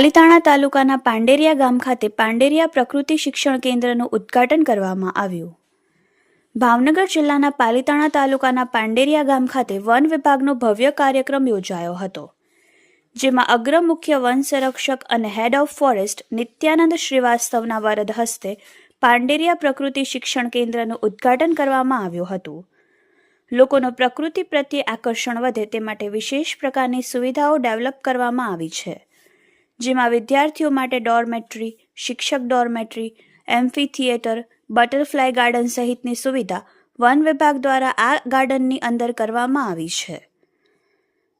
પાલીતાણા તાલુકાના પાંડેરિયા ગામ ખાતે પાંડેરિયા પ્રકૃતિ શિક્ષણ કેન્દ્રનું ઉદ્ઘાટન કરવામાં આવ્યું. ભાવનગર જિલ્લાના પાલીતાણા તાલુકાના પાંડેરિયા ગામ ખાતે વન વિભાગનો ભવ્ય કાર્યક્રમ યોજાયો હતો, જેમાં અગ્ર મુખ્ય વન સંરક્ષક અને હેડ ઓફ ફોરેસ્ટ નિત્યાનંદ શ્રીવાસ્તવના વરદ હસ્તે પાંડેરિયા પ્રકૃતિ શિક્ષણ કેન્દ્રનું ઉદ્ઘાટન કરવામાં આવ્યું હતું. લોકોનો પ્રકૃતિ પ્રત્યે આકર્ષણ વધે તે માટે વિશેષ પ્રકારની સુવિધાઓ ડેવલપ કરવામાં આવી છે. જેમાં વિદ્યાર્થીઓ માટે ડોરમેટ્રી, શિક્ષક dormitory, amphitheatre, butterfly garden સહિતની સુવિધા વન વિભાગ દ્વારા આ ગાર્ડનની અંદર કરવામાં આવી છે.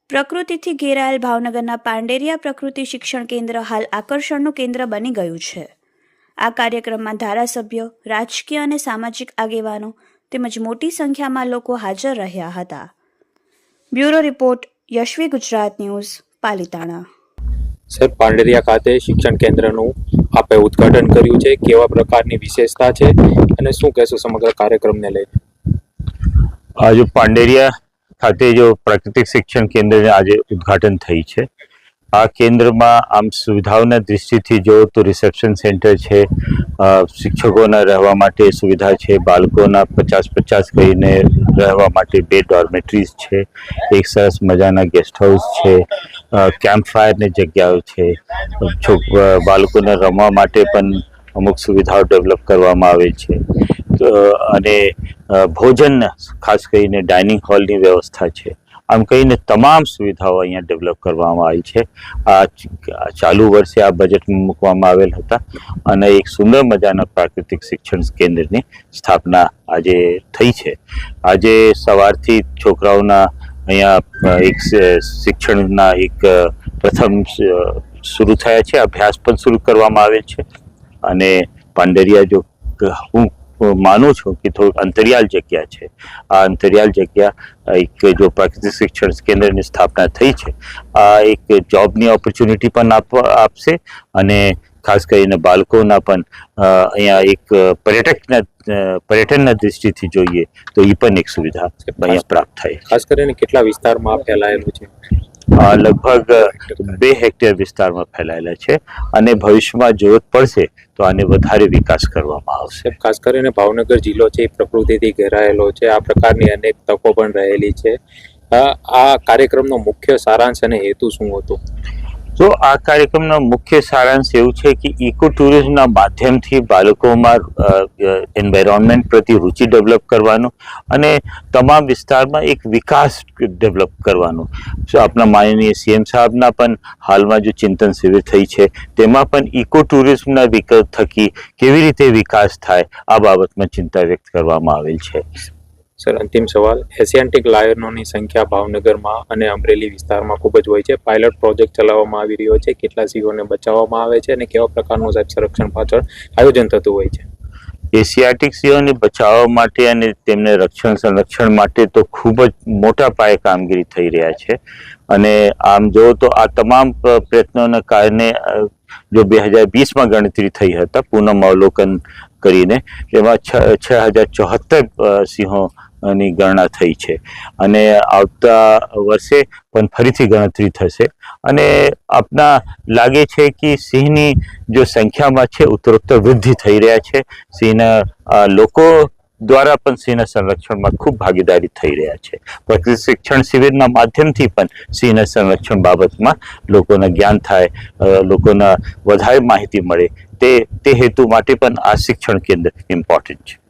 પ્રકૃતિથી ઘેરાયેલ ભાવનગરના પાંડેરિયા પ્રકૃતિ શિક્ષણ કેન્દ્ર હાલ આકર્ષણનું કેન્દ્ર બની ગયું છે. આ કાર્યક્રમમાં ધારાસભ્યો, રાજકીય અને સામાજિક આગેવાનો તેમજ મોટી સંખ્યામાં લોકો હાજર રહ્યા હતા. Bureau report, Yashvi Gujarat News, Palitana. Sir Panderiya ખાતે શિક્ષણ કેન્દ્રનું આપે ઉદ્ઘાટન કર્યું છે. કેવા પ્રકારની વિશેષતા છે અને શું કહેશો સમગ્ર કાર્યક્રમને લઈને? આજે પાંડેરિયા ખાતે જો પ્રાકૃતિક શિક્ષણ કેન્દ્રને આજે ઉદ્ઘાટન થઈ છે. આ કેન્દ્રમાં આમ સુવિધાઓના દૃષ્ટિથી જો તો રિસેપ્શન સેન્ટર છે શિક્ષકોના રહેવા માટે સુવિધા છે, બાળકોના પચાસ પચાસ કહીને રહેવા માટે બે ડોર્મેટરીઝ છે, એક સરસ મજાના ગેસ્ટ હાઉસ છે કેમ્પ ફાયરની જગ્યાઓ છે. બાળકોને રમવા માટે પણ અમુક સુવિધાઓ ડેવલપ કરવામાં આવે છે. અને ભોજન ખાસ કરીને ડાઇનિંગ હોલની વ્યવસ્થા છે. આમ કહીને તમામ સુવિધાઓ અહીંયા ડેવલપ કરવામાં આવી છે. આ ચાલુ વર્ષે આ બજેટમાં મૂકવામાં આવેલ હતા અને એક સુંદર મજાના પ્રાકૃતિક શિક્ષણ કેન્દ્રની સ્થાપના આજે થઈ છે. આજે સવારથી છોકરાઓના અહીંયા એક શિક્ષણના એક પ્રથમ શરૂ થયા છે. અભ્યાસ પણ શરૂ કરવામાં આવે છે. અને પાંડરિયા જો હું માનું છું કે થોડુંક અંતરિયાળ જગ્યા છે. આ અંતરિયાળ જગ્યા એક જો પ્રાકૃતિક શિક્ષણ કેન્દ્રની સ્થાપના થઈ છે, આ એક જોબની ઓપોર્ચ્યુનિટી પણ આપવા, આપશે. અને ખાસ કરીને બાળકોના પણ અહીંયા એક પર્યટકના પર્યટનના દૃષ્ટિથી જોઈએ તો એ પણ એક સુવિધા અહીંયા પ્રાપ્ત થાય ખાસ કરીને કેટલા વિસ્તારમાં ફેલાયેલું છે? આ લગભગ બે હેક્ટર વિસ્તારમાં ફેલાયેલા છે અને ભવિષ્યમાં જરૂરત પડશે તો આને વધારે વિકાસ કરવામાં આવશે. ખાસ કરીને ભાવનગર જિલ્લો છે એ પ્રકૃતિથી ઘેરાયેલો છે આ પ્રકારની અનેક તકો પણ રહેલી છે. આ કાર્યક્રમનો મુખ્ય સારાંશ અને હેતુ શું હતો? તો આ કાર્યક્રમનો મુખ્ય સારાંશ એવું છે કે ઇકો ટુરિઝમના માધ્યમથી બાળકોમાં એન્વાયરોન્મેન્ટ પ્રતિ રુચિ ડેવલપ કરવાનું અને તમામ વિસ્તારમાં એક વિકાસ ડેવલપ કરવાનું. આપણા માનનીય સીએમ સાહેબના પણ હાલમાં જો ચિંતન શિબિર થઈ છે, તેમાં પણ ઇકો ટુરિઝમના વિકલ્પ થકી કેવી રીતે વિકાસ થાય આ બાબતમાં ચિંતા વ્યક્ત કરવામાં આવેલ છે. સર, અંતિમ સવાલ. એશિયાન્ટિક લાયનોની સંખ્યા ભાવનગરમાં અને અમરેલી વિસ્તારમાં ખૂબ જ હોય છે. પાયલટ પ્રોજેક્ટ ચલાવવામાં આવી રહ્યો છે. કેટલા સિંહોને બચાવવામાં આવે છે અને કેવા પ્રકારનું સાહેબ સંરક્ષણ પાછળ આયોજન થતું હોય છે? એશિયાટિક સિંહોને બચાવવા માટે અને તેમને રક્ષણ, સંરક્ષણ માટે તો ખૂબ જ મોટા પાયે કામગીરી થઈ રહ્યા છે. અને આમ જો તો આ તમામ પ્રયત્નોને કારણે જો બે હજાર વીસમાં ગણતરી થઈ હતા, પૂનમ અવલોકન કરીને, તેમાં છ છ હજાર ચોહત્તર સિંહો ની ગણના થઈ છે. અને આવતા વર્ષે પણ ફરીથી ગણતરી થશે. અને આપના લાગે છે કે સિંહની જો સંખ્યામાં છે, ઉત્તરોત્તર વૃદ્ધિ થઈ રહ્યા છે. સિંહના લોકો દ્વારા પણ સિંહના સંરક્ષણમાં ખૂબ ભાગીદારી થઈ રહ્યા છે. પ્રકૃતિ શિક્ષણ શિબિરના માધ્યમથી પણ સિંહના સંરક્ષણ બાબતમાં લોકોને જ્ઞાન થાય લોકોના વધારે માહિતી મળે. તે તે હેતુ માટે પણ આ શિક્ષણ કેન્દ્ર ઇમ્પોર્ટન્ટ છે.